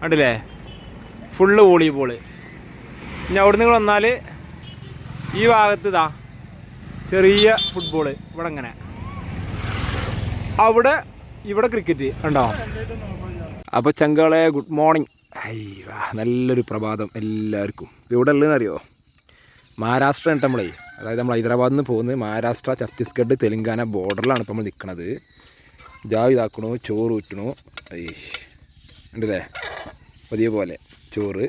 കണ്ടില്ലേ? Full volleyball ഇനി അവിടെ നിങ്ങൾ വന്നാൽ ഈ ഭാഗത്ത് ഇതാ ചെറിയ ഫുട്ബോൾ ഇവിടെ അങ്ങനെ അവിടെ ഇവിടെ ക്രിക്കറ്റ് ഉണ്ടോ അപ്പോൾ ചങ്കളെ ഗുഡ് മോർണിംഗ് അയ്യോ നല്ലൊരു പ്രഭാതം എല്ലാവർക്കും. ഇവിടെ ഉള്ളതെന്ന് അറിയോ? മഹാരാഷ്ട്ര ഉണ്ട് നമ്മളേ അതായത് നമ്മൾ ഹൈദരാബാദിൽ നിന്ന് പോകുന്നത് മഹാരാഷ്ട്ര ഛത്തീസ്ഗഡ് തെലങ്കാന ബോർഡറിലാണ് ഇപ്പോൾ നമ്മൾ നിൽക്കുന്നത് ജാവ് ഇതാക്കണു ചോറ് ഊറ്റണു. ഉണ്ടല്ലേ പതിയെ പോലെ ചോറ്.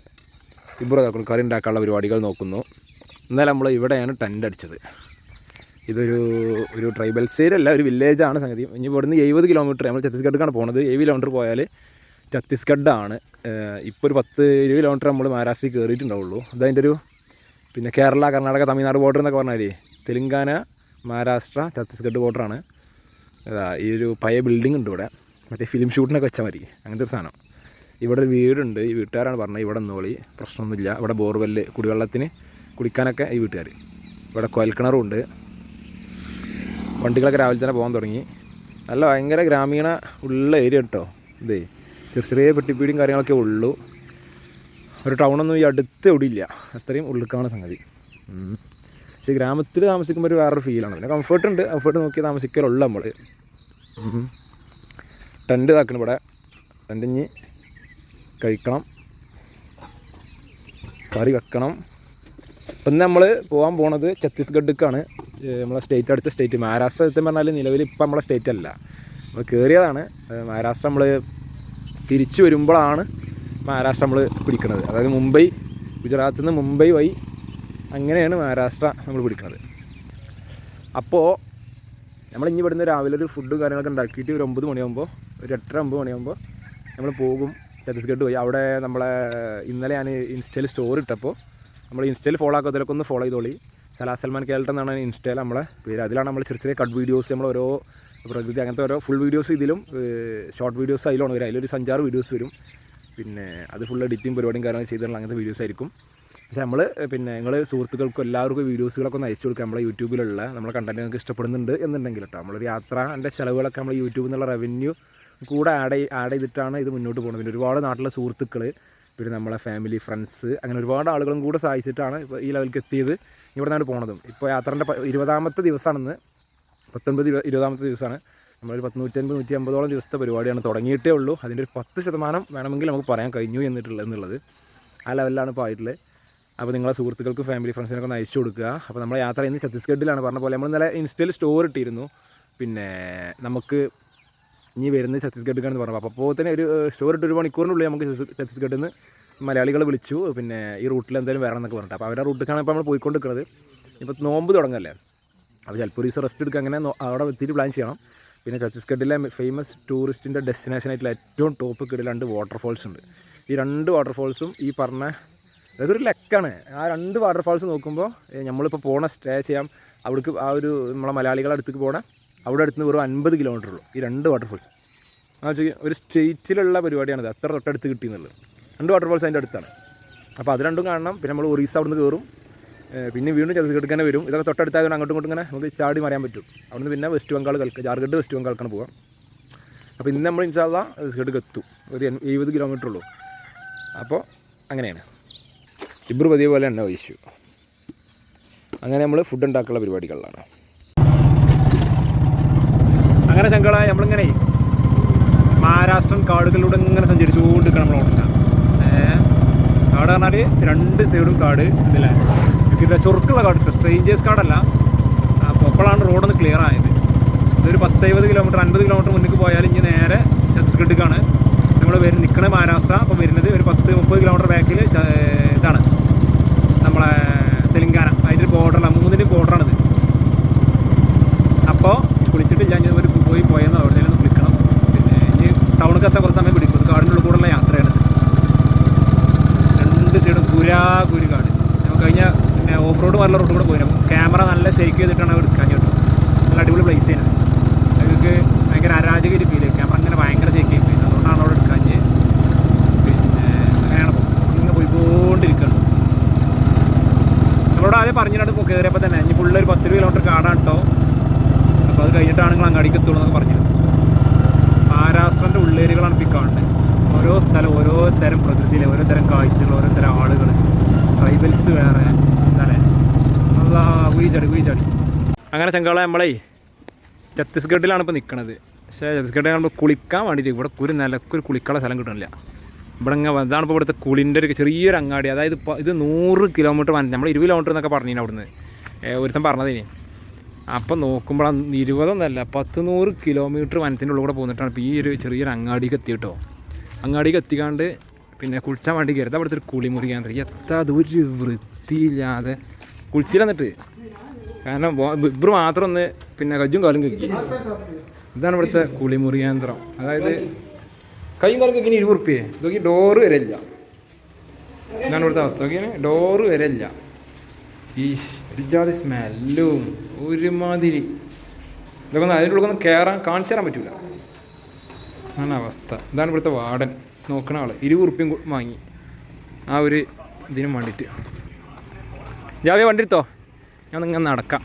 ഇബ്രോ ഇതാക്കണു കറി ഉണ്ടാക്കാനുള്ള പരിപാടികൾ നോക്കുന്നു. എന്നാലും നമ്മൾ ഇവിടെയാണ് ടെന്റ് അടിച്ചത്. ഇതൊരു ഒരു ട്രൈബൽ സൈഡല്ല ഒരു വില്ലേജാണ് സംഗതി. ഇനി ഇവിടുന്ന് എഴുപത് കിലോമീറ്റർ നമ്മൾ ഛത്തീസ്ഗഡിലേക്കാണ് പോണത്. എഴുപത് കിലോമീറ്റർ പോയാൽ ഛത്തീസ്ഗഡാണ്. ഇപ്പോൾ ഒരു പത്ത് ഇരുപത് കിലോമീറ്റർ നമ്മൾ മഹാരാഷ്ട്രയിൽ കയറിയിട്ടുണ്ടാവുള്ളൂ അതതിന്റെ ഒരു പിന്നെ കേരള കർണാടക തമിഴ്നാട് ബോർഡർ എന്നൊക്കെ പറഞ്ഞാൽ തെലുങ്കാന മഹാരാഷ്ട്ര ഛത്തീസ്ഗഡ് ബോർഡറാണ് ഈ ഒരു പഴയ ബിൽഡിംഗ് ഉണ്ട് ഇവിടെ. മറ്റേ ഫിലിം ഷൂട്ടിനൊക്കെ വെച്ചാൽ മതി. അങ്ങനത്തെ ഒരു സാധനം. ഇവിടെ ഒരു വീടുണ്ട്. ഈ വീട്ടുകാരാണ് പറഞ്ഞത് ഇവിടെ നിന്നോളി. പ്രശ്നമൊന്നുമില്ല. ഇവിടെ ബോർവെല്ല് കുടിവെള്ളത്തിന് കുടിക്കാനൊക്കെ ഈ വീട്ടുകാർ ഇവിടെ കുഴൽക്കിണറും ഉണ്ട് വണ്ടികളൊക്കെ രാവിലെ തന്നെ പോകാൻ തുടങ്ങി. നല്ല ഭയങ്കര ഗ്രാമീണ ഉള്ള ഏരിയ കേട്ടോ ഇതേ. ചെറിയ ചെറിയ പെട്ടിപ്പീടിയും കാര്യങ്ങളൊക്കെ ഉള്ളൂ. ഒരു ടൗണൊന്നും ഈ അടുത്ത് ഇല്ല അത്രയും ഉള്ളിക്കാണ് സംഗതി. പക്ഷേ ഗ്രാമത്തിൽ താമസിക്കുമ്പോൾ ഒരു വേറൊരു ഫീലാണ് പിന്നെ കംഫർട്ട് ഉണ്ട്. കംഫർട്ട് നോക്കി താമസിക്കലുള്ള നമ്മൾ ടെന്റ് ഇതാക്കണം ഇവിടെ. കഴിക്കണം. കറി വെക്കണം. ഇപ്പം നമ്മൾ പോകാൻ പോണത് ഛത്തീസ്ഗഡിലേക്കാണ് നമ്മളെ സ്റ്റേറ്റ് അടുത്ത സ്റ്റേറ്റ്. മഹാരാഷ്ട്ര സത്യം പറഞ്ഞാൽ നിലവിൽ ഇപ്പം നമ്മളെ സ്റ്റേറ്റ് അല്ല. നമ്മൾ കയറിയതാണ് മഹാരാഷ്ട്ര നമ്മൾ തിരിച്ചു വരുമ്പോഴാണ് മഹാരാഷ്ട്ര നമ്മൾ പിടിക്കുന്നത് അതായത് മുംബൈ ഗുജറാത്തിൽ നിന്ന് മുംബൈ വഴി അങ്ങനെയാണ് മഹാരാഷ്ട്ര നമ്മൾ പിടിക്കുന്നത് അപ്പോൾ നമ്മൾ ഇനി ഇവിടുന്ന് രാവിലെ ഒരു ഫുഡും കാര്യങ്ങളൊക്കെ ഉണ്ടാക്കിയിട്ട് ഒരു ഒമ്പത് മണിയാകുമ്പോൾ ഒരു എട്ടര ഒമ്പത് മണിയാകുമ്പോൾ നമ്മൾ പോകും. ഛത്തീസ്ഗഡ് പോയി. അവിടെ നമ്മളെ ഇന്നലെ ഞാൻ ഇൻസ്റ്റയിൽ സ്റ്റോറി ഇട്ടപ്പോൾ നമ്മൾ ഇൻസ്റ്റയിൽ ഫോളോ ആക്കാത്തതിലൊക്കെ ഒന്ന് ഫോളോ ചെയ്തോളി. സലാ സൽമാൻ കേൾട്ട് എന്നാണ് ഇൻസ്റ്റയിൽ നമ്മളെ പേര്. അതിലാണ് നമ്മൾ ചെറിയ ചെറിയ കട്ട് വീഡിയോസ് നമ്മൾ ഓരോ പ്രകൃതി അങ്ങനത്തെ ഓരോ ഫുൾ വീഡിയോസ് ഇതിലും ഷോർട്ട് വീഡിയോസ് അതിലാണ് വരും അതിലൊരു സഞ്ചാറ് വീഡിയോസ് വരും. പിന്നെ അത് ഫുൾ എഡിറ്റിംഗ് പരിപാടിയും കാര്യങ്ങൾ ചെയ്തിട്ടുള്ള അങ്ങനത്തെ വീഡിയോസ് ആയിരിക്കും. പക്ഷേ നമ്മൾ പിന്നെ നിങ്ങൾ സുഹൃത്തുക്കൾക്കും എല്ലാവർക്കും വീഡിയോസുകളൊക്കെ ഒന്ന് അയച്ചു കൊടുക്കുക. നമ്മളെ യൂട്യൂബിലുള്ള നമ്മളെ കണ്ടന്റ് നിങ്ങൾക്ക് ഇഷ്ടപ്പെടുന്നുണ്ട് എന്നുണ്ടെങ്കിൽ കേട്ടോ നമ്മളൊരു യാത്രന്റെ ചിലവുകളൊക്കെ നമ്മൾ യൂട്യൂബിൽ നിന്നുള്ള റവന്യൂ കൂടെ ആഡ് ആഡ് ചെയ്തിട്ടാണ് ഇത് മുന്നോട്ട് പോകുന്നത് പിന്നെ ഒരുപാട് നാട്ടിലെ സുഹൃത്തുക്കൾ പിന്നെ നമ്മളെ ഫാമിലി ഫ്രണ്ട്സ് അങ്ങനെ ഒരുപാട് ആളുകളും കൂടെ സഹായിച്ചിട്ടാണ് ഇപ്പോൾ ഈ ലെവലിലേക്ക് എത്തിയത്. ഇവിടെ നിന്നാണ് പോണതും ഇപ്പോൾ യാത്രന്റെ ഇരുപതാമത്തെ ദിവസമാണെന്ന് പത്തൊൻപത് ഇരുപത് ഇരുപതാമത്തെ ദിവസമാണ് നമ്മളൊരു പത്ത് നൂറ്റൻപത് നൂറ്റി അമ്പതോളം ദിവസത്തെ പരിപാടിയാണ് തുടങ്ങിയിട്ടേ ഉള്ളൂ. അതിന്റെ ഒരു പത്ത് ശതമാനം വേണമെങ്കിൽ നമുക്ക് പറയാൻ കഴിഞ്ഞു എന്നിട്ടുള്ളത് എന്നുള്ളത്. ആ ലെവലിലാണ് ഇപ്പോൾ ആയിട്ടുള്ളത് അപ്പോൾ നിങ്ങളെ സുഹൃത്തുക്കൾക്ക് ഫാമിലി ഫ്രണ്ട്സിനൊക്കെ ഒന്ന് അയച്ചു കൊടുക്കുക. അപ്പോൾ നമ്മുടെ യാത്ര ഇന്ന് ഛത്തീസ്ഗഡിലാണ്. പറഞ്ഞ പോലെ നമ്മൾ ഇന്നലെ ഇൻസ്റ്റയിൽ സ്റ്റോർ ഇട്ടിരുന്നു. പിന്നെ നമുക്ക് ഇനി വരുന്നത് ഛത്തീസ്ഗഡിലേക്കാണെന്ന് പറഞ്ഞു അപ്പോൾ അപ്പോൾ തന്നെ ഒരു സ്റ്റോർ ഇട്ട് ഒരു മണിക്കൂറിനുള്ളിൽ നമുക്ക് ഛത്തീസ് ഛത്തീസ്ഗഡിൽ നിന്ന് മലയാളികൾ വിളിച്ചു. പിന്നെ ഈ റൂട്ടിൽ എന്തായാലും വരണം എന്നൊക്കെ പറഞ്ഞിട്ട്. അപ്പോൾ അവരുടെ റൂട്ടിലേക്കാണ് ഇപ്പോൾ നമ്മൾ പോയിക്കൊണ്ടിരിക്കുന്നത് ഇപ്പോൾ നോമ്പ് തുടങ്ങല്ലേ? അപ്പോൾ ചിലപ്പോൾ ഒരു ദിവസം റെസ്റ്റ് എടുക്കുക. അങ്ങനെ അവിടെ എത്തിയിട്ട് പ്ലാൻ ചെയ്യണം. പിന്നെ ഛത്തീസ്ഗഡിലെ ഫേമസ് ടൂറിസ്റ്റിന്റെ ഡെസ്റ്റിനേഷൻ ആയിട്ടുള്ള ഏറ്റവും ടോപ്പ് കിടയിൽ രണ്ട് വാട്ടർഫോൾസ് ഉണ്ട്. ഈ രണ്ട് വാട്ടർഫോൾസും ഈ പറഞ്ഞ അതൊരു ലെക്കാണ്. ആ രണ്ട് വാട്ടർഫാൾസ് നോക്കുമ്പോൾ നമ്മളിപ്പോൾ പോണ സ്റ്റേ ചെയ്യാം. അവിടേക്ക് ആ ഒരു നമ്മളെ മലയാളികളുടെ അടുത്തേക്ക് പോകണം അവിടെ അടുത്ത് വെറും അൻപത് കിലോമീറ്റർ ഉള്ളൂ. ഈ രണ്ട് വാട്ടർഫോൾസ് ആ വെച്ചാൽ ഒരു സ്റ്റേറ്റിലുള്ള പരിപാടിയാണത്. അത്ര തൊട്ടടുത്ത് കിട്ടിയെന്നുള്ളത് രണ്ട് വാട്ടർഫോൾസ് അതിന്റെ അടുത്താണ്. അപ്പോൾ അത് രണ്ടും കാണണം. പിന്നെ നമ്മൾ ഒറീസ അവിടെ നിന്ന് കയറും പിന്നെ വീണ്ടും ഛത്തീസ്ഗഡ് തന്നെ വരും. ഇതൊക്കെ തൊട്ടടുത്തായതുകൊണ്ട് അങ്ങോട്ടും ഇങ്ങോട്ടും ഇങ്ങനെ നമുക്ക് ചാടി മറിയാൻ പറ്റും. അവിടുന്ന് പിന്നെ വെസ്റ്റ് ബംഗാൾ കൽക്ക ജാർഖണ്ഡ് വെസ്റ്റ് ബംഗാൾക്കാണ് പോകാം അപ്പോൾ ഇന്ന് നമ്മൾ ഇൻഷാല്ല ഛത്തീസ്ഗഡ് എത്തും. ഒരു എഴുപത് കിലോമീറ്റർ ഉള്ളൂ. അപ്പോൾ അങ്ങനെയാണ്. ഇബ്രു പതിയെ പോലെ എണ്ണ ഒഴിച്ചു അങ്ങനെ നമ്മൾ ഫുഡ് ഉണ്ടാക്കാനുള്ള പരിപാടികളിലാണ്. അങ്ങനെ ചങ്കള നമ്മളിങ്ങനെ മഹാരാഷ്ട്രൻ കാടുകളിലൂടെ ഇങ്ങനെ സഞ്ചരിച്ചുകൊണ്ടിരിക്കണം നമ്മൾ ഓർമ്മ കാട് പറഞ്ഞാൽ രണ്ട് സൈഡും കാട് ഇതില്ല ഇത് ചൊറുക്കുള്ള കാട് സ്ട്രേഞ്ചേഴ്സ് കാടല്ല. അപ്പോൾ അപ്പോഴാണ് റോഡൊന്ന് ക്ലിയർ ആയത്. ഇതൊരു പത്തൈവത് കിലോമീറ്റർ അൻപത് കിലോമീറ്റർ മുന്നിൽ പോയാൽ ഇനി നേരെ ഛത്തീസ്ഗഡിലേക്കാണ് നമ്മൾ വരുന്ന നിൽക്കണ മഹാരാഷ്ട്ര. അപ്പോൾ വരുന്നത് ഒരു പത്ത് മുപ്പത് കിലോമീറ്റർ ബാക്കിൽ ഇതാണ്. നമ്മളെ തെലുങ്കാന. അതിന്റെ ബോർഡറാണ് മൂന്നിന്റെ ബോർഡറാണിത് അപ്പോൾ കുളിച്ചിട്ടില്ല. ഞാൻ ഒരു പോയി പോയെന്ന് അവിടെ നിന്ന് വിളിക്കണം. പിന്നെ ഇനി ടൗണിൽ എത്താൻ കുറച്ച് സമയം പിടിക്കും. കാടിനുള്ള കൂടെയുള്ള യാത്രയാണ്. രണ്ട് സൈഡും കുരാ കുരു കാട്. നമുക്ക് കഴിഞ്ഞ പിന്നെ ഓഫ് റോഡ് വല്ല റോഡ് കൂടെ പോയിരുന്നു ക്യാമറ നല്ല ഷെയ്ക്ക് ചെയ്തിട്ടാണ് അവർ കേട്ടോ നല്ല അടിപൊളി പ്ലേസ് ചെയ്യുന്നത് അതൊക്കെ ഭയങ്കര അരാജക ഒരു ഫീൽ ക്യാമറ അങ്ങനെ ഭയങ്കര ഷെയ്ക്ക് ചെയ്യും. പിന്നെ അതുകൊണ്ടാണ് അവിടെ എടുക്കാൻ പിന്നെ അങ്ങനെയാണ് ഇങ്ങനെ പോയിക്കൊണ്ടിരിക്കുകയാണ് നമ്മളോട് ആദ്യം പറഞ്ഞിട്ട് ഇപ്പോൾ കയറിയപ്പോൾ തന്നെ. ഇനി ഫുള്ള് ഒരു പത്ത് കിലോമീറ്റർ കാടാണ് കേട്ടോ അപ്പോൾ അത് കഴിഞ്ഞിട്ടാണ് നിങ്ങൾ അങ്ങാടിക്ക് എത്തുള്ളൂ എന്നൊക്കെ പറഞ്ഞത് മഹാരാഷ്ട്രന്റെ ഉള്ളേരികളാണ് ഇപ്പോൾ കാണുന്നത്. ഓരോ സ്ഥലം ഓരോ തരം പ്രകൃതിയിലെ ഓരോ തരം കാഴ്ചകൾ ഓരോ തരം ആളുകൾ ട്രൈബൽസ് വേറെ എന്താണ്? അല്ലാ കുഴി ചാടി കുഴി ചാടി അങ്ങനെ ചങ്കാളെ നമ്മളെ ഛത്തീസ്ഗഡിലാണ് ഇപ്പോൾ നിൽക്കുന്നത് പക്ഷേ ഛത്തീസ്ഗഡിൽ നമ്മൾ കുളിക്കാൻ വേണ്ടിയിട്ട് ഇവിടെ ഒരു നിലക്കൊരു കുളിക്കാനുള്ള സ്ഥലം കിട്ടണില്ല. ഇവിടെ ഇങ്ങനെ ഇതാണ് ഇപ്പോൾ ഇവിടുത്തെ കുളിന്റെ ഒരു ചെറിയൊരു അങ്ങാടി. അതായത് ഇപ്പോൾ ഇത് നൂറ് കിലോമീറ്റർ വന്നിട്ട് നമ്മൾ ഇരുപത് കിലോമീറ്റർ എന്നൊക്കെ പറഞ്ഞു അവിടുന്ന്. ഒരുത്തം ഒരുത്തൻ പറഞ്ഞതിന്. അപ്പം നോക്കുമ്പോൾ ഇരുപതൊന്നല്ല പത്ത് നൂറ് കിലോമീറ്റർ വനത്തിന്റെ ഉള്ളിൽ കൂടെ പോന്നിട്ടാണ് ഇപ്പോൾ ഈ ഒരു ചെറിയൊരു അങ്ങാടിക്ക് എത്തി കേട്ടോ അങ്ങാടിക്ക് എത്തിക്കാണ്ട് പിന്നെ കുളിച്ചാൻ വേണ്ടി കയറി അവിടുത്തെ ഒരു കുളിമുറി കേന്ദ്രം എത്ര അതൊരു വൃത്തിയില്ലാതെ കുളിച്ചില്ല എന്നിട്ട്. കാരണം ഇബ്രു മാത്രം ഒന്ന് പിന്നെ കജ്ജും കാലും കഴുകി. ഇതാണ് ഇവിടുത്തെ കുളിമുറി യന്ത്രം. അതായത് കൈയും കാലും കഴുകിന് ഇരുപത് റുപ്യേ ഇതൊക്കെ ഡോറ് വരെ ഇല്ല. ഇതാണ് ഇവിടുത്തെ അവസ്ഥ. നോക്കിയാണ് ഡോറ് വരെ ഇല്ല. ഈ ഒരുജാതി സ്മെല്ലും ഒരുമാതിരി. ഇതൊക്കെ ഒന്ന് അതിന്റെ ഉള്ളിൽ ഒന്ന് കയറാൻ കാണിച്ചു തരാൻ പറ്റൂല. അതാണ് അവസ്ഥ. ഇതാണ് ഇവിടുത്തെ വാർഡൻ. നോക്കണ ആൾ. ഇരുപത് വാങ്ങി. ആ ഒരു ഇതിനും വേണ്ടിയിട്ട്. ജാവ്യ വണ്ടി എടുത്തോ? ഞാൻ ഇങ്ങനെ നടക്കാം.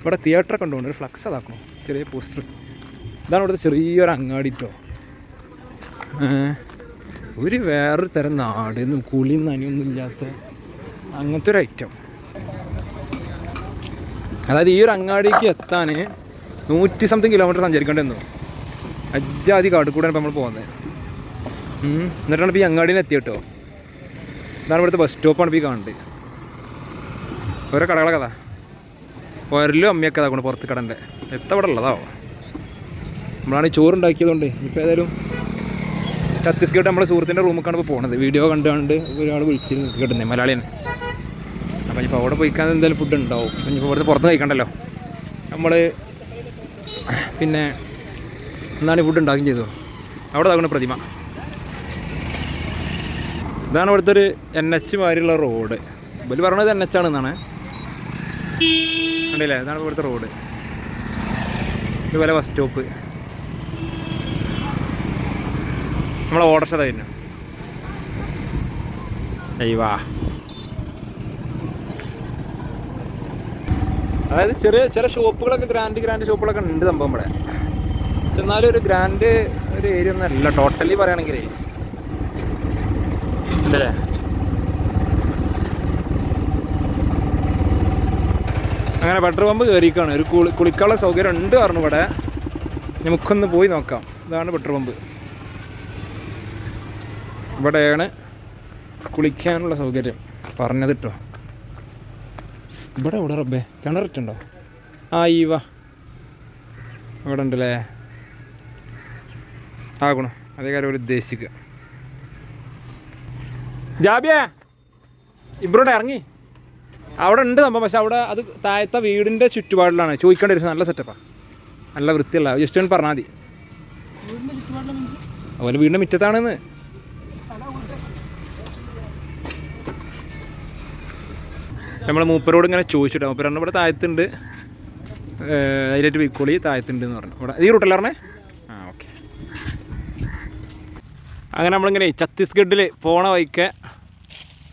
ഇവിടെ തിയേറ്ററൊക്കെ ഉണ്ടോ? ഒരു ഫ്ലക്സ് അതാക്കണോ ചെറിയ പോസ്റ്റർ ഇതാണ് ഇവിടുത്തെ ചെറിയൊരു അങ്ങാടി കേട്ടോ ഒരു വേറൊരു തരം നാട് കുളിയും നനയൊന്നും ഇല്ലാത്ത അങ്ങനത്തെ ഒരു ഐറ്റം അതായത് ഈ ഒരു അങ്ങാടിക്ക് എത്താൻ നൂറ്റി സംതിങ് കിലോമീറ്റർ സഞ്ചരിക്കേണ്ടി വന്നു അജാതി കാട് കൂടെ നമ്മൾ പോകുന്നത്. എന്നിട്ടാണ് ഇപ്പോൾ ഈ അങ്ങാടിയിൽ എത്തി കേട്ടോ ഇതാണ് ഇവിടുത്തെ ബസ് സ്റ്റോപ്പാണ് ഇപ്പോൾ ഈ കാണേണ്ടത് ഓരോ കടകളെ കഥ ഒരലും അമ്മയൊക്കെ കൊണ്ട് പുറത്ത് കടന്റെ എത്ര ഇവിടെ ഉള്ളതാവോ നമ്മളാണ് ഈ ചോറുണ്ടാക്കിയതുകൊണ്ട് ഇപ്പോൾ ഏതായാലും ഛത്തീസ്ഗഡ് നമ്മുടെ സുഹൃത്തിന്റെ റൂമൊക്കെയാണ് ഇപ്പോൾ പോണത്. വീഡിയോ കണ്ട് കണ്ട് ഒരാൾ വിളിച്ചിരുന്നു. ഛത്തീസ്ഗഡിൽ നിന്ന് മലയാളിയാണ് ഇപ്പോൾ അവിടെ പോയിക്കാൻ എന്തായാലും ഫുഡ് ഉണ്ടാവും. ഇനിയിപ്പോൾ ഇവിടുത്തെ പുറത്ത് കഴിക്കണ്ടല്ലോ. നമ്മൾ പിന്നെ എന്നാണ് ഫുഡ് ഉണ്ടാക്കുകയും ചെയ്തു. അവിടെ ആകുന്ന പ്രതിമ. ഇതാണ് ഇവിടുത്തെ ഒരു എൻ എച്ച് മാതിരിയുള്ള റോഡ് ഇവർ പറയണത് എൻ എച്ച് ആണെന്നാണ് കണ്ടില്ലേ? ഇതാണ് ഇവിടുത്തെ റോഡ് ഇതുപോലെ ബസ് സ്റ്റോപ്പ് നമ്മളെ ഓടർഷ തരുന്നു അയ്യവാ അതായത് ചെറിയ ചില ഷോപ്പുകളൊക്കെ ഗ്രാൻഡ് ഗ്രാൻഡ് ഷോപ്പുകളൊക്കെ ഉണ്ട് സംഭവം ഇവിടെ. പക്ഷെ എന്നാലും ഒരു ഗ്രാൻഡ് ഒരു ഏരിയ ഒന്നും അല്ല. ടോട്ടലി പറയുകയാണെങ്കിലേ. അല്ലേ അങ്ങനെ പെട്രോൾ പമ്പ് കയറിക്കാണ് ഒരു കുളി കുളിക്കാനുള്ള സൗകര്യം ഉണ്ട് പറഞ്ഞു ഇവിടെ. നമുക്കൊന്ന് പോയി നോക്കാം. ഇതാണ് പെട്രോൾ പമ്പ് ഇവിടെയാണ് കുളിക്കാനുള്ള സൗകര്യം. പറഞ്ഞത് കേട്ടോ. ഇവിടെ ഇവിടെ റബ്ബേ. കിണറിട്ടുണ്ടോ ആ ഈ വാ. ഇവിടെ ഉണ്ടല്ലേ? ആകണം അതേ കാര്യം ഒരു ഉദ്ദേശിക്കുക. ജാബിയ ഇബ്രോടെ ഇറങ്ങി. അവിടെ ഉണ്ട് സംഭവം പക്ഷെ അവിടെ അത് താഴത്തെ വീടിന്റെ ചുറ്റുപാടിലാണ്. ചോദിക്കേണ്ട ഒരു നല്ല സെറ്റപ്പാണ് നല്ല വൃത്തിയുള്ള ജസ്റ്റ് ഒന്ന് പറഞ്ഞാൽ മതി. അതുപോലെ വീടിന്റെ മുറ്റത്താണെന്ന്. നമ്മൾ മൂപ്പരോട് ഇങ്ങനെ ചോദിച്ചിട്ട് മൂപ്പരാണ് ഇവിടെ താഴത്തുണ്ട് അതിലേറ്റ് വിക്കോളി താഴത്തുണ്ട് എന്ന് പറഞ്ഞു. ഇവിടെ ഈ റൂട്ടല്ല പറഞ്ഞേ? ആ ഓക്കെ. അങ്ങനെ നമ്മളിങ്ങനെ ഛത്തീസ്ഗഡിൽ പോണ വഴിക്ക്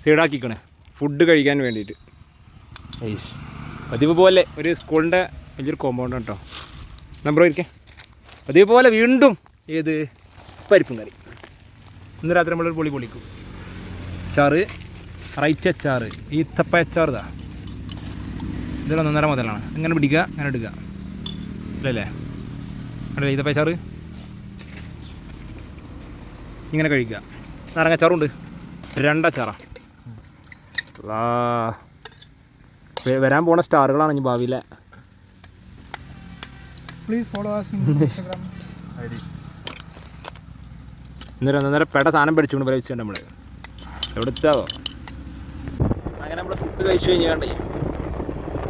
സൈഡാക്കിക്കണേ ഫുഡ് കഴിക്കാൻ വേണ്ടിയിട്ട്. പതിവ് പോലെ ഒരു സ്കൂളിന്റെ വലിയൊരു കോമ്പൗണ്ട് കേട്ടോ നമ്പർ ഇരിക്കേ. പതിവ് പോലെ വീണ്ടും ഏത് പരിപ്പും കറി. ഇന്ന് രാത്രി നമ്മളൊരു പൊളി പൊളിക്കും. അച്ചാറ് റൈറ്റ് അച്ചാറ് ഈത്തപ്പ അച്ചാർ ഇതാ. ഇതെല്ലാം ഒന്നര മുതലാണ്. ഇങ്ങനെ പിടിക്കുക അങ്ങനെ എടുക്കുക. മനസ്സിലല്ലേ അല്ലേ ഈത്തപ്പ അച്ചാറ് ഇങ്ങനെ കഴിക്കുക. നാരങ്ങച്ചാറുണ്ട് രണ്ടച്ചാറാ. വരാൻ പോണ സ്റ്റാറുകളാണ് ഇനി ഭാവിയിലെ. Instagram. ID. ഇന്നൊരു ഒന്നര പേട സാധനം പഠിച്ചുകൊണ്ട് പ്രവേശിച്ചിട്ടുണ്ട് നമ്മൾ എവിടെ എത്താവോ അങ്ങനെ നമ്മൾ ഫുഡ് കഴിച്ചു കഴിഞ്ഞാണ്ട്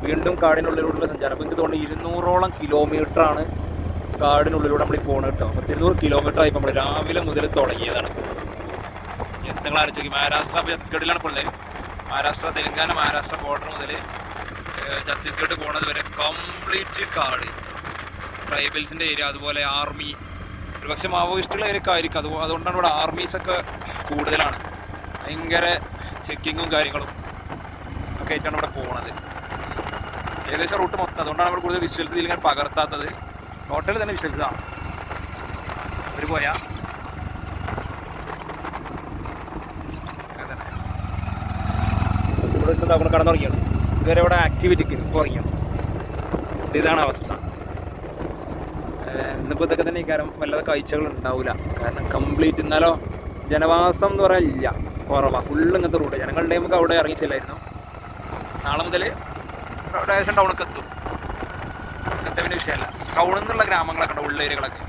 വീണ്ടും കാടിനുള്ളിലൂടെ സഞ്ചാരം. അപ്പോൾ എനിക്ക് തോന്നുന്നു ഇരുന്നൂറോളം കിലോമീറ്റർ ആണ് കാടിനുള്ളിലൂടെ നമ്മൾ പോകണം കേട്ടോ. പത്ത് ഇരുന്നൂറ് കിലോമീറ്റർ ആയി നമ്മൾ രാവിലെ മുതൽ തുടങ്ങിയതാണ്. ആലോചിക്കും മഹാരാഷ്ട്ര ഛത്തീസ്ഗഡിലാണ് ഇപ്പോൾ മഹാരാഷ്ട്ര തെലങ്കാന മഹാരാഷ്ട്ര ബോർഡർ മുതൽ ഛത്തീസ്ഗഡ് പോണത് വരെ കംപ്ലീറ്റ് കാട്. ട്രൈബൽസിന്റെ ഏരിയ അതുപോലെ ആർമി ഒരു പക്ഷേ മാവോയിസ്റ്റുള്ള ഏരിയ ആയിരിക്കും. അത് അതുകൊണ്ടാണ് ഇവിടെ ആർമീസൊക്കെ കൂടുതലാണ്. ഭയങ്കര ചെക്കിങ്ങും കാര്യങ്ങളും. ആയിട്ടാണ് ഇവിടെ പോകുന്നത് ഏകദേശം റൂട്ട് മൊത്തം. അതുകൊണ്ടാണ് നമ്മൾ കൂടുതൽ വിശ്വൽസ് ഇതിൽ ഇങ്ങനെ പകർത്താത്തത്. ടോട്ടൽ തന്നെ വിഷ്വൽസ് ആണ്. ഒരു പോയ. കടന്നുറങ്ങിയത് ഇതുവരെ ഇവിടെ ആക്ടിവിറ്റിക്ക് കുറഞ്ഞു ഇതാണ് അവസ്ഥ. ഇന്നിപ്പോൾ ഇതൊക്കെ തന്നെ കാരണം വല്ലാതെ കാഴ്ചകൾ ഉണ്ടാവില്ല കാരണം കംപ്ലീറ്റ് എന്നാലോ ജനവാസം എന്ന് പറയാനില്ല. കുറവാണ് ഫുള്ള് ഇങ്ങനത്തെ റൂട്ട് ജനങ്ങളുടെ നമുക്ക് അവിടെ ഇറങ്ങിച്ചില്ലായിരുന്നു നാളെ മുതൽ ഏകദേശം ടൗണൊക്കെ എത്തും. അങ്ങനത്തെ വിഷയമല്ല. ടൗണിൽ നിന്നുള്ള ഗ്രാമങ്ങളൊക്കെ ഉണ്ട് ഉള്ളേരിയകളൊക്കെ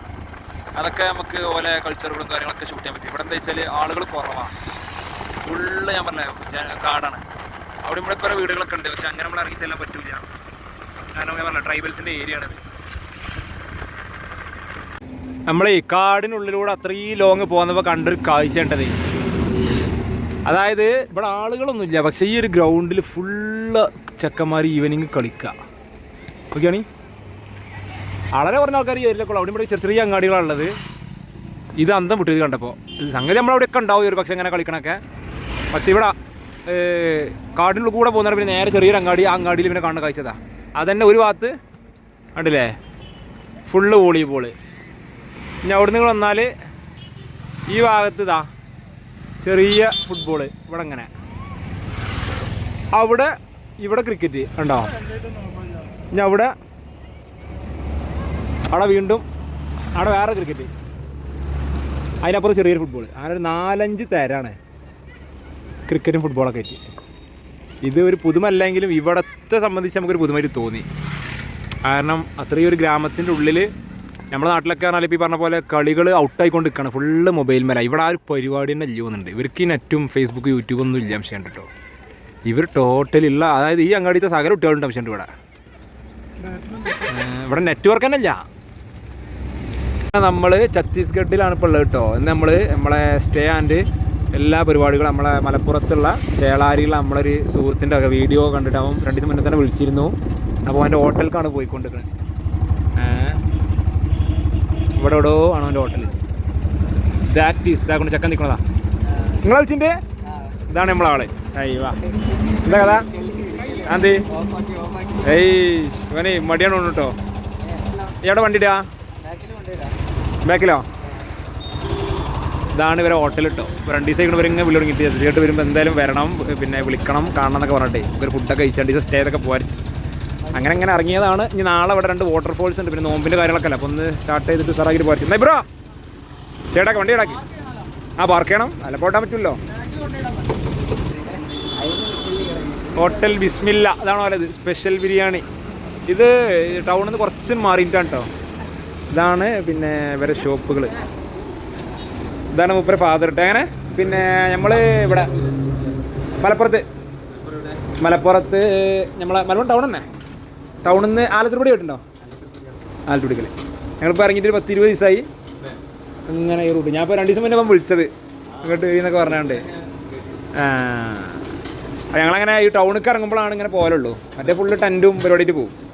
അതൊക്കെ നമുക്ക് ഓലെ കൾച്ചറുകളും കാര്യങ്ങളൊക്കെ ഷൂട്ട് ചെയ്യാൻ പറ്റും. ഇവിടെ എന്താ വെച്ചാൽ ആളുകൾ കുറവാണ്. ഫുള്ള് ഞാൻ പറഞ്ഞ കാടാണ്. അവിടെ ഇവിടെ കുറേ വീടുകളൊക്കെ ഉണ്ട്. പക്ഷെ അങ്ങനെ നമ്മൾ ഇറങ്ങി ചെല്ലാൻ പറ്റില്ല കാരണം ഞാൻ പറഞ്ഞ ട്രൈബൽസിന്റെ ഏരിയ ആണിത് നമ്മളെ കാടിനുള്ളിലൂടെ അത്രയും ലോങ് പോകുന്നപ്പോൾ കണ്ടൊരു കാഴ്ച ഉണ്ടത് അതായത് ഇവിടെ ആളുകളൊന്നുമില്ല. പക്ഷേ ഈ ഒരു ഗ്രൗണ്ടിൽ ഫുള്ള് ചെക്കന്മാർ ഈവനിങ് കളിക്കുക. ഓക്കെയാണ് വളരെ കുറഞ്ഞ ആൾക്കാർ ഈ അവിടെ ഇവിടെ ചെറിയ ചെറിയ അങ്ങാടികളാണുള്ളത്. ഇത് അന്തം വിട്ടു കണ്ടപ്പോൾ സംഗതി നമ്മളവിടെയൊക്കെ ഉണ്ടാവും ഒരു പക്ഷേ ഇങ്ങനെ കളിക്കണൊക്കെ. പക്ഷേ ഇവിടെ കാടിനുള്ള കൂടെ പോകുന്നവരെ പിന്നെ നേരെ ചെറിയൊരു അങ്ങാടി ആ അങ്ങാടിയിൽ പിന്നെ കാണുന്ന കാഴ്ചതാ. അതന്നെ ഒരു ഭാഗത്ത് കണ്ടില്ലേ? ഫുള്ള് വോളിബോൾ ഇനി അവിടെ നിങ്ങൾ വന്നാൽ ഈ ഭാഗത്ത് ഇതാ ചെറിയ ഫുട്ബോൾ ഇവിടെ അങ്ങനെ അവിടെ ഇവിടെ ക്രിക്കറ്റ് ഉണ്ടോ? ഇനി അവിടെ അവിടെ വീണ്ടും അവിടെ വേറെ ക്രിക്കറ്റ് അതിനപ്പുറം ചെറിയൊരു ഫുട്ബോൾ അങ്ങനെ ഒരു നാലഞ്ച് തരാണ് ക്രിക്കറ്റും ഫുട്ബോളൊക്കെ ആയിട്ട്. ഇത് ഒരു പുതുമല്ലെങ്കിലും ഇവിടത്തെ സംബന്ധിച്ച് നമുക്കൊരു പുതുമായിട്ട് തോന്നി. കാരണം അത്രയും ഒരു ഗ്രാമത്തിന്റെ ഉള്ളിൽ നമ്മുടെ നാട്ടിലൊക്കെ പറഞ്ഞാൽ ഇപ്പോൾ ഈ പറഞ്ഞ പോലെ കളികൾ ഔട്ടായിക്കൊണ്ട് നിൽക്കുകയാണ് ഫുള്ള് മൊബൈൽ മേല. ഇവിടെ ആ ഒരു പരിപാടി തന്നെ ഇല്ല ഇവർക്ക് ഈ നെറ്റും ഫേസ്ബുക്ക് യൂട്യൂബ് ഒന്നും ഇല്ല വിഷയം കേട്ടോ ഇവർ ടോട്ടലില്ല അതായത് ഈ അങ്ങാടിത്തെ സകല കുട്ടികളുണ്ട് പക്ഷേ ഇവിടെ. ഇവിടെ നെറ്റ്വർക്ക് തന്നെ ഇല്ല. നമ്മൾ ഛത്തീസ്ഗഡിലാണ് ഇപ്പോൾ ഉള്ളത് കേട്ടോ ഇന്ന് നമ്മൾ നമ്മളെ സ്റ്റേ ആൻഡ് എല്ലാ പരിപാടികളും നമ്മളെ മലപ്പുറത്തുള്ള ചേളാരിയിൽ നമ്മളൊരു സുഹൃത്തിന്റെ ഒക്കെ വീഡിയോ കണ്ടിട്ട് അവൻ രണ്ട് ദിവസം മുന്നേ തന്നെ വിളിച്ചിരുന്നു. അപ്പോൾ അവന്റെ ഹോട്ടലിലേക്കാണ് പോയിക്കൊണ്ടിരിക്കുന്നത് ഇവിടെ എവിടെയോ ആണ് അവന്റെ ഹോട്ടൽ ദാറ്റ് ഈസ് ഇതാക്കൊണ്ട് കൊണ്ട് ചക്കൻ നിൽക്കണതാ നിങ്ങളെ വിളിച്ചിന്റെ ഇതാണ് നമ്മളെ ആൾ. അയ്യ എന്താ കഥ? ആന്തി ഏയ് ഇവനെ മടിയാണ് കേട്ടോ എവിടെ വണ്ടിയിടാ? ബാക്കിലോ? ഇതാണ് ഇവരെ ഹോട്ടൽ കേട്ടോ ഇപ്പോൾ രണ്ട് ദിവസം ഇങ്ങനെ ഇങ്ങനെ വിളി തുടങ്ങിയിട്ട് തീർച്ചയായിട്ട് വരുമ്പോൾ എന്തായാലും വരണം പിന്നെ വിളിക്കണം കാണണം എന്നൊക്കെ പറഞ്ഞിട്ടേ. ഒരു ഫുഡൊക്കെ കഴിച്ച് രണ്ട് ദിവസം സ്റ്റേ ഒക്കെ അങ്ങനെ അങ്ങനെ ഇറങ്ങിയതാണ്. ഇനി നാളെ ഇവിടെ രണ്ട് വാട്ടർഫോൾസ് ഉണ്ട്. പിന്നെ നോമ്പിന്റെ കാര്യങ്ങളൊക്കെ അല്ല. അപ്പോൾ ഒന്ന് സ്റ്റാർട്ട് ചെയ്തിട്ട് സാറാക്കി എന്നാ ബ്രോ ചേട്ടാക്കി വണ്ടി ഇടാക്കി ആ പാർക്ക് ചെയ്യണം. അല്ല പോട്ടാൻ പറ്റുമല്ലോ ഹോട്ടൽ ബിസ്മില്ല അതാണ് പറയുന്നത് സ്പെഷ്യൽ ബിരിയാണി. ഇത് ടൗണിൽ നിന്ന് കുറച്ച് മാറിയിട്ടാണ് കേട്ടോ ഇതാണ് പിന്നെ ഇവരെ ഷോപ്പുകൾ ഇതാണ് മൂപ്പരെ ഫാദർ ഇട്ട് അങ്ങനെ പിന്നെ നമ്മൾ ഇവിടെ മലപ്പുറത്ത്. മലപ്പുറത്ത് നമ്മളെ മലപ്പുറം ടൗൺ തന്നെ. ടൗണിൽ നിന്ന് ആലത്തൂർപടി കേട്ടുണ്ടോ ആലത്തൂടിക്കൽ ഞങ്ങളിപ്പോൾ ഇറങ്ങിയിട്ട് പത്ത് ഇരുപത് ദിവസമായി അങ്ങനെ ഈ റൂട്ട്. ഞാൻ ഇപ്പോൾ രണ്ട് ദിവസം മുന്നേ വിളിച്ചത്. ഇങ്ങോട്ട് എന്നൊക്കെ പറഞ്ഞാണ്ട്. ആ. ഞങ്ങളങ്ങനെ ഈ ടൗണിൽ ഇറങ്ങുമ്പോഴാണ് ഇങ്ങനെ പോലുള്ളൂ മറ്റേ ഫുള്ള് ടെന്റും പരിപാടിയിട്ട് പോകും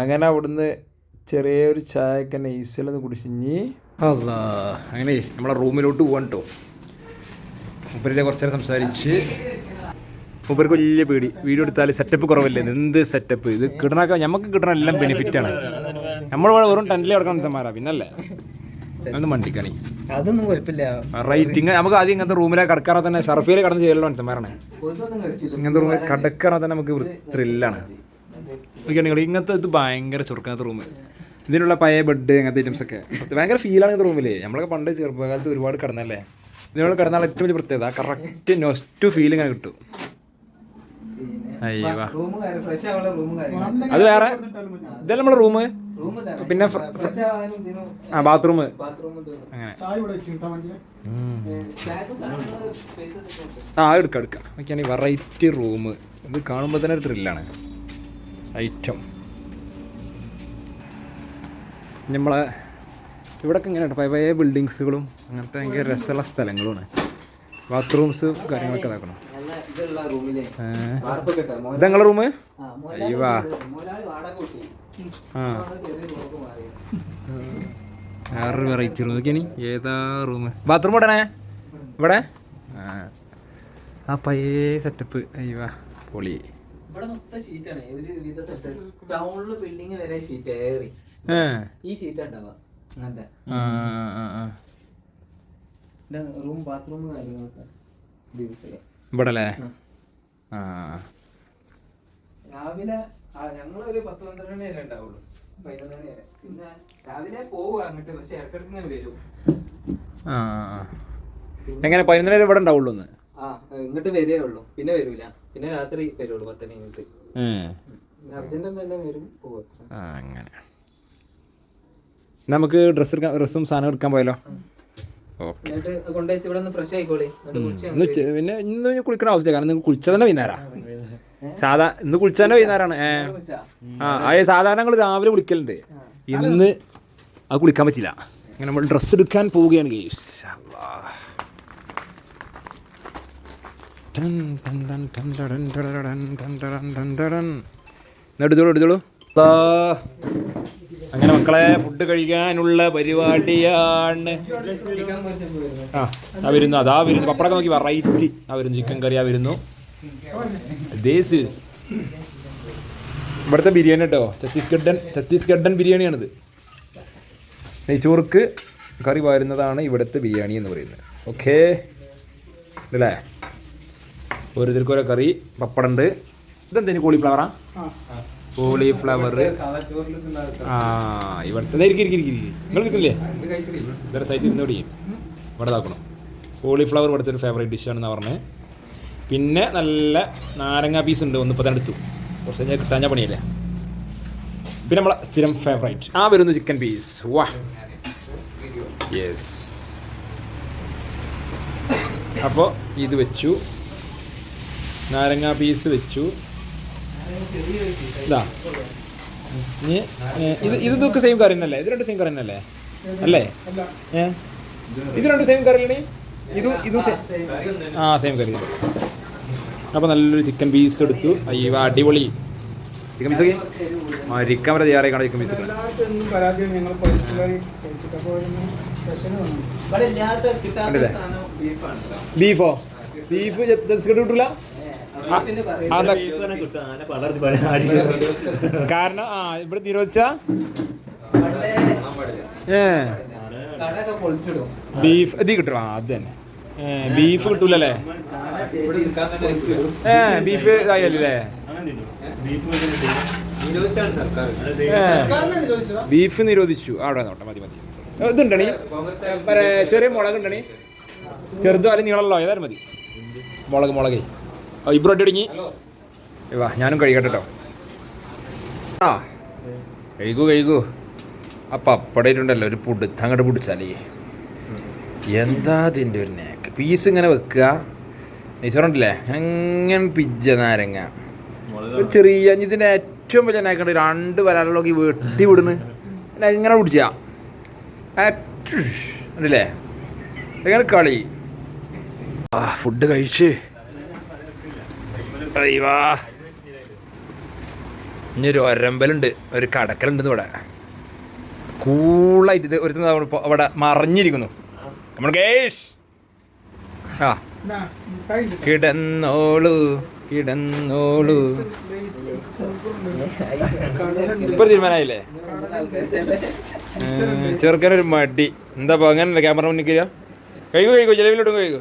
അങ്ങനെ അവിടുന്ന് ചെറിയൊരു ചായക്കെ നൈസിലൊന്ന് കുടിച്ചിഞ്ഞ് അല്ലാ അങ്ങനെ നമ്മളെ റൂമിലോട്ട് പോകാൻ കേട്ടോ മൂപ്പരുടെ കുറച്ച് നേരം സംസാരിച്ച്. മൂപ്പർക്ക് വലിയ പേടി. വീഡിയോ എടുത്താൽ സെറ്റപ്പ് കുറവല്ലേ? എന്ത് സെറ്റപ്പ് ഇത് കിട്ടണൊക്കെ നമുക്ക് കിട്ടണ എല്ലാം ബെനിഫിറ്റ് ആണ്. നമ്മളിവിടെ വെറും ടെന്റിൽ കിടക്കണം മനുഷ്യന്മാരാ പിന്നല്ലേ? ഒന്ന് മണ്ടിക്കണി. അതൊന്നും കുഴപ്പമില്ല. റേറ്റിംഗ് നമുക്ക് ആദ്യം ഇങ്ങനത്തെ റൂമിലെ കിടക്കാറ തന്നെ ഷർഫിയിൽ കടന്ന് ചെയ്യലോ മനുഷ്യന്മാരാണ്. ഇങ്ങനത്തെ റൂമിൽ കിടക്കാറ തന്നെ നമുക്ക് ത്രില്ലാണ് നോക്കിയാണെങ്കിൽ ഇങ്ങനത്തെ ഇത് ഭയങ്കര ചുരുക്കാത്ത റൂം ഇതിനുള്ള പഴയ ബെഡ് അങ്ങനത്തെ ഐറ്റംസ് ഒക്കെ. ഭയങ്കര ഫീലാണ് ഇങ്ങനത്തെ റൂമില്ലേ നമ്മളൊക്കെ പണ്ട് ചെറുപ്പകാലത്ത് ഒരുപാട് കിടന്നല്ലേ? ഇതിനോട് കിടന്നാൽ ഏറ്റവും വലിയ പ്രത്യേകത കറക്റ്റ് നൊസ്റ്റു ഫീൽ ഇങ്ങനെ കിട്ടും അത് വേറെ? ഇതല്ല നമ്മുടെ റൂം പിന്നെ ആ ബാത്റൂം അങ്ങനെ. ആ എടുക്കാം എടുക്കാം. വെറൈറ്റി റൂം ഇത് കാണുമ്പോൾ തന്നെ ഒരു ത്രില്ലാണ് ഐറ്റം. നമ്മളെ ഇവിടെയൊക്കെ ഇങ്ങനെ പഴയ പഴയ ബിൽഡിങ്സുകളും അങ്ങനത്തെ ഭയങ്കര രസമുള്ള സ്ഥലങ്ങളുമാണ്. ബാത്റൂംസ് കാര്യങ്ങളൊക്കെ ഇതാക്കണം. നല്ല റൂമ് റൂമിലെ വാർപ്പൊക്കെ മോനെ- ഇത് റൂം ആ, അയ്യോ വാ. മോലാളി വാടക കൂട്ടി. ആ നമ്മൾ ചെറിയ റൂമൊക്കെ മാറി. വേറൊരു വെറൈറ്റി റൂം നോക്കിയാനി ഏതാ റൂം ബാത്റൂം ഇടണേ ഇവിടെ? ആ. പയ്യേ സെറ്റപ്പ് അയ്യവാ. പൊളി. ഇവിടെ മൊത്തം ഷീറ്റാണ് ഒരു വിധ സെറ്റ് ടൗണിൽ ബിൽഡിംഗ് വരെ ഷീറ്റ് ഏറി ഈ ഷീറ്റ് ഉണ്ടാവുക അങ്ങനത്തെ. റൂം ബാത്റൂം കാര്യങ്ങളൊക്കെ. ഇവിടെ അല്ലേ രാവിലെ ഞങ്ങളൊരു പത്ത് പന്ത്രണ്ട് മണി വരെ ഉണ്ടാവുള്ളൂ. പതിനൊന്ന് മണി വരെ. പിന്നെ രാവിലെ പോവുക അങ്ങോട്ട് പക്ഷെ ഇടക്കിടക്ക് ഇങ്ങനെ വരും. ആ ആ. എങ്ങനെ? പതിനൊന്നര ഇവിടെ ഉണ്ടാവുള്ളൂ ആ ഇങ്ങോട്ട് വരേ ഉള്ളൂ. പിന്നെ വരൂല. പിന്നെ രാത്രി വരുള്ളൂ പത്ത് മിനിറ്റ്. അർജന്റ് തന്നെ വരും. പോകും അങ്ങനെ. നമുക്ക് ഡ്രസ് എടുക്കാൻ ഡ്രസ്സും സാധനം എടുക്കാൻ പോയാലോ? പിന്നെ ഇന്ന് കുളിക്കണ ആവശ്യമില്ല. കാരണം നിങ്ങൾ കുളിച്ചത് തന്നെ വൈകുന്നേരം. സാധാ ഇന്ന് കുളിച്ചത് തന്നെ വൈകുന്നേരമാണ് ആ അതെ സാധാരണ ഞങ്ങൾ രാവിലെ കുളിക്കലുണ്ട്. ഇന്ന് അത് കുളിക്കാൻ പറ്റില്ല. അങ്ങനെ നമ്മൾ ഡ്രസ്സ് എടുക്കാൻ പോവുകയാണ്. ഗെയ്സ് അങ്ങനെ മക്കളെ ഫുഡ് കഴിക്കാനുള്ള പരിപാടിയാണ് ആ ആ വരുന്നു അതാ വരുന്നു പപ്പടൊക്കെ നോക്കി വെറൈറ്റി ആ വരുന്നു ചിക്കൻ കറി ആ വരുന്നു ഇവിടുത്തെ ബിരിയാണി കേട്ടോ ഛത്തീസ്ഗഡൻ ഛത്തീസ്ഗഡൻ ബിരിയാണിയാണിത് നെയ്ച്ചോർക്ക് കറി വരുന്നതാണ് ഇവിടുത്തെ ബിരിയാണി എന്ന് പറയുന്നത് ഓക്കേ അല്ലേ ഓരോരുത്തർക്കും ഓരോ കറി പപ്പടുണ്ട്. ഇതെന്തേനും കോളിഫ്ലവറാ കോളിഫ്ലവർ ആ. ഇവിടുത്തെ. നിങ്ങൾ കിട്ടില്ലേ വേറെ സൈറ്റിൽ ഇരുന്ന് പിടിക്കും ഇവിടെ ഇതാക്കണം. കോളിഫ്ലവർ ഇവിടുത്തെ ഒരു ഫേവറേറ്റ് ഡിഷാണെന്ന് പറഞ്ഞത് പിന്നെ നല്ല നാരങ്ങ പീസ് ഉണ്ട്. ഒന്ന് ഇപ്പം തന്നെ എടുത്തു. കുറച്ച് കഴിഞ്ഞാൽ കിട്ടാൻ പണിയല്ലേ? പിന്നെ നമ്മളെ സ്ഥിരം ഫേവറേറ്റ് ആ വരുന്നു ചിക്കൻ പീസ് വാ. യെസ് അപ്പോൾ ഇത് വെച്ചു. നാരങ്ങ പീസ് വെച്ചു. ഇതാ. ഇത് ഇത് ഇതൊക്കെ സെയിം കറി തന്നെയല്ലേ ഇത് രണ്ട് സെയിം കറി തന്നെയല്ലേ അല്ലേ? ഏ? ഇത് രണ്ട് സെയിം കറി അല്ലേ ഇത് ഇതും ആ സെയിം കറി അപ്പോൾ നല്ലൊരു ചിക്കൻ പീസ് എടുത്തു. അയ്യോ അടിപൊളി. ചിക്കൻ പീസ് ഒക്കെ മരിക്കാൻ വരെ തയ്യാറായിക്കാണ് ചിക്കൻ പീസ് ബീഫോ ബീഫ് കിട്ടൂല കാരണം ആ ഇവിടെ നിരോധിച്ച? ബീഫ് ഇത് കിട്ടും ആ അത് തന്നെ. ബീഫ് കിട്ടൂലല്ലേ? ഏ ബീഫ് ഇതായല്ലേ? ബീഫ് നിരോധിച്ചു. അവിടെ നോട്ടെ മതി മതി. ഇതുണ്ടണി ചെറിയ മുളക് ഉണ്ടണി ചെറുതും അല്ലെങ്കിൽ നീളല്ലോ ഏതായാലും മതി. മുളക് മുളകേ. ഓ ഇബ്രോ ഇടങ്ങി വാ ഞാനും കഴിക്കട്ടെ കേട്ടോ ആ കഴിക്കൂ കഴിക്കൂ ആ പപ്പടയിട്ടുണ്ടല്ലോ ഒരു പുടുത്ത് അങ്ങോട്ട് പിടിച്ചാലേ എന്താ അതിന്റെ ഒരു നേക്ക് പീസ് ഇങ്ങനെ വെക്കുക നെയ്ച്ചോറുണ്ടല്ലേ എങ്ങനെ പിജ്ജ നാരങ്ങ ഒരു ചെറിയ ഇതിന്റെ ഏറ്റവും വലിയ നേക്കുണ്ട് രണ്ട് വരാലോക്കി വെട്ടി വിടുന്ന് എങ്ങനെ പിടിച്ചാ ഉണ്ടല്ലേ എങ്ങനെ കളി ആ ഫുഡ് കഴിച്ച് അയ്യവാ ഇനി ഒരു ഒരമ്പലുണ്ട് ഒരു കടക്കലുണ്ട് ഇവിടെ. കൂളായിട്ട് ഒരുത്തൻ അവിടെ മറിഞ്ഞിരിക്കുന്നു. നമ്മൾ കേഷ് ആ. കിടന്നോളൂ കിടന്നോളൂ. ഇപ്പൊ തീരുമാനമായില്ലേ? ചെറുക്കനൊരു മടി. എന്താ അങ്ങനെ ക്യാമറ മുന്നിൽ കഴിക്കോ കഴിക്കോ ജലവിലോട്ടും കഴിക്കോ.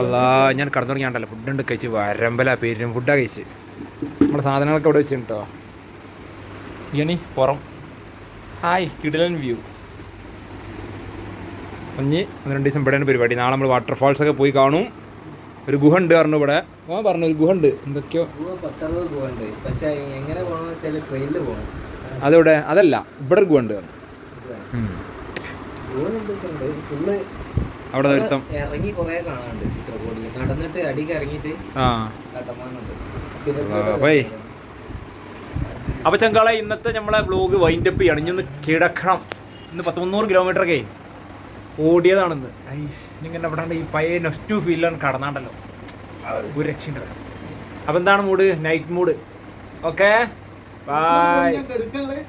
അല്ലാ ഞാൻ കടന്നു തുടങ്ങിയാണ്ടല്ലോ ഉണ്ട് കഴിച്ച് വരമ്പല പേരും ഫുഡാ കഴിച്ച്. നമ്മുടെ സാധനങ്ങളൊക്കെ അവിടെ വെച്ച് കേട്ടോ ഇനി പുറം. Hi കിടലൻ view. അഞ്ഞ് ഒന്ന് രണ്ട് ദിവസം ഇവിടെയാണ് പരിപാടി. നാളെ നമ്മൾ വാട്ടർഫാൾസ് ഒക്കെ പോയി കാണും. ഒരു ഗുഹ ഉണ്ട് പറഞ്ഞു ഇവിടെ. ആ പറഞ്ഞു ഒരു ഗുഹ ഉണ്ട്. എന്തൊക്കെയോ. ഉണ്ട്. എങ്ങനെ പോകണമെന്ന് ട്രെയിനിൽ പോകണം. അതവിടെ? അതല്ല ഇവിടെ ഒരു ഗുഹ ഉണ്ട് പറഞ്ഞു. അവിടെ ഒരുത്തം ഇറങ്ങി കുറെ കാണാനുണ്ട് ചിത്രകൂടിൽ നടന്നിട്ട് അടിക്ക് ഇറങ്ങിയിട്ട് ആ. പോയി. അപ്പോൾ ചങ്കാളെ ഇന്നത്തെ നമ്മളെ ബ്ലോഗ് വൈൻഡ് അപ്പ് ചെയ്യണം. ഇന്ന് കിടക്കണം. ഇന്ന് പത്ത് മുന്നൂറ് കിലോമീറ്റർ ഒക്കെ ഓടിയതാണെന്ന്. ഇങ്ങനെ ഇവിടെ ഈ പഴയ നെസ്റ്റു ഫീലാണ് കടന്നാണ്ടല്ലോ. ഒരു രക്ഷയുണ്ട് അപ്പോൾ എന്താണ് mood night mood okay bye ഞാൻ എടുക്കണല്ലേ